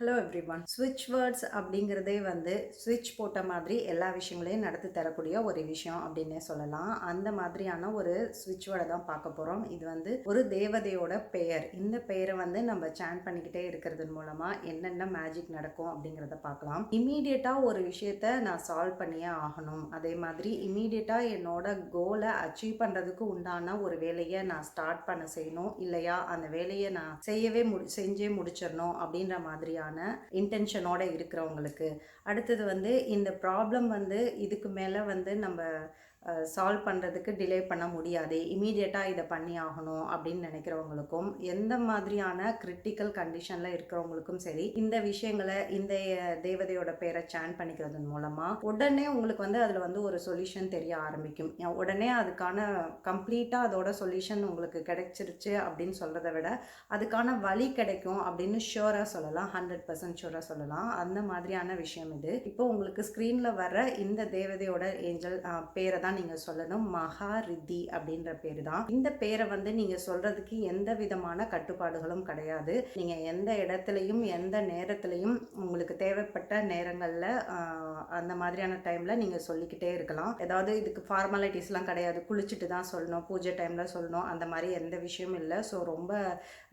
Hello every one ஸ்விட்ச் words அப்படிங்கிறதே வந்து ஸ்விட்ச் போட்ட மாதிரி எல்லா விஷயங்களையும் நடத்தி தரக்கூடிய ஒரு விஷயம் அப்படின்னே சொல்லலாம். அந்த மாதிரியான ஒரு ஸ்விட்ச் வேர்டை தான் பார்க்க போகிறோம் இது வந்து ஒரு தேவதையோட பெயர். இந்த பெயரை வந்து நம்ம சேன் பண்ணிக்கிட்டே இருக்கிறது மூலமாக என்னென்ன மேஜிக் நடக்கும் அப்படிங்கிறத பார்க்கலாம். இமீடியட்டாக ஒரு விஷயத்த நான் சால்வ் பண்ணியே ஆகணும். அதே மாதிரி இமீடியட்டாக என்னோட கோலை அச்சீவ் பண்ணுறதுக்கு உண்டான ஒரு வேலையை நான் ஸ்டார்ட் பண்ண செய்யணும். இல்லையா? அந்த வேலையை நான் செய்யவே முடி செஞ்சே முடிச்சிடணும் அப்படின்ற மாதிரியான இன்டென்ஷனோட இருக்கிறவங்களுக்கு. அடுத்தது வந்து இந்த ப்ராப்ளம் வந்து இதுக்கு மேலே வந்து நம்ம சால்வ் பண்ணுறதுக்கு டிலே பண்ண முடியாது. இமீடியட்டாக இதை பண்ணி ஆகணும் அப்படின்னு நினைக்கிறவங்களுக்கும் எந்த மாதிரியான கிரிட்டிக்கல் கண்டிஷனில் இருக்கிறவங்களுக்கும் சரி இந்த விஷயங்களை இந்த தேவதையோட பேரை சேன் பண்ணிக்கிறது மூலமாக உடனே உங்களுக்கு வந்து அதில் வந்து ஒரு சொல்யூஷன் தெரிய ஆரம்பிக்கும். உடனே அதுக்கான கம்ப்ளீட்டாக அதோட சொல்யூஷன் உங்களுக்கு கிடைச்சிருச்சு அப்படின்னு சொல்கிறத விட அதுக்கான வழி கிடைக்கும் அப்படின்னு ஷியோராக சொல்லலாம் ஹண்ட்ரட் பர்சன்ட் ஷியோராக சொல்லலாம். அந்த மாதிரியான விஷயம் இது. இப்போ உங்களுக்கு ஸ்க்ரீனில் வர இந்த தேவதையோட ஏஞ்சல் பேரை தான் நீங்கள் சொல்லணும். மகாரித்தி அப்படின்ற பேர் தான். இந்த பேரை வந்து நீங்கள் சொல்கிறதுக்கு எந்த விதமான கட்டுப்பாடுகளும் கிடையாது. நீங்கள் எந்த இடத்துலையும் எந்த நேரத்துலையும் உங்களுக்கு தேவைப்பட்ட நேரங்களில் அந்த மாதிரியான டைமில் நீங்கள் சொல்லிக்கிட்டே இருக்கலாம். ஏதாவது இதுக்கு ஃபார்மாலிட்டிஸ்லாம் கிடையாது. குளிச்சுட்டு தான் சொல்லணும். பூஜை டைமில் சொல்லணும். அந்த மாதிரி எந்த விஷயமும் இல்லை. ஸோ ரொம்ப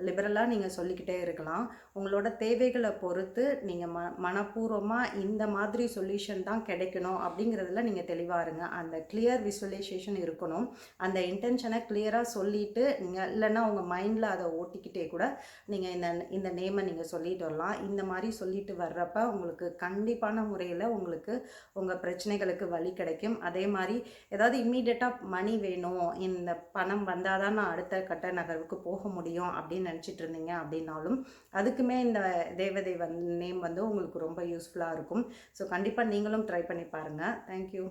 லிபரலாக நீங்கள் சொல்லிக்கிட்டே இருக்கலாம். உங்களோட தேவைகளை பொறுத்து நீங்கள் ம மனப்பூர்வமாக இந்த மாதிரி சொல்யூஷன் தான் கிடைக்கணும் அப்படிங்கிறதுல நீங்கள் தெளிவாக இருங்க. அந்த கிளியர் விசுவலைசேஷன் இருக்கணும். அந்த இன்டென்ஷனை கிளியராக சொல்லிவிட்டு நீங்கள் இல்லைன்னா உங்கள் மைண்டில் அதை ஓட்டிக்கிட்டே கூட நீங்கள் இந்த இந்த நேமை நீங்கள் சொல்லிட்டு வரலாம். இந்த மாதிரி சொல்லிட்டு வர்றப்ப உங்களுக்கு கண்டிப்பான முறையில் உங்களுக்கு உங்கள் பிரச்சனைகளுக்கு வழி கிடைக்கும். அதே மாதிரி ஏதாவது இம்மீடியட்டாக மணி வேணும். இந்த பணம் வந்தால் தான் நான் அடுத்த கட்ட நகர்வுக்கு போக முடியும் அப்படின்னு நினச்சிட்டு இருந்தீங்க அப்படின்னாலும் அதுக்குமே இந்த தேவதை வந் நேம் வந்து உங்களுக்கு ரொம்ப யூஸ்ஃபுல்லாக இருக்கும். ஸோ கண்டிப்பாக நீங்களும் ட்ரை பண்ணி பாருங்கள் தேங்க்யூ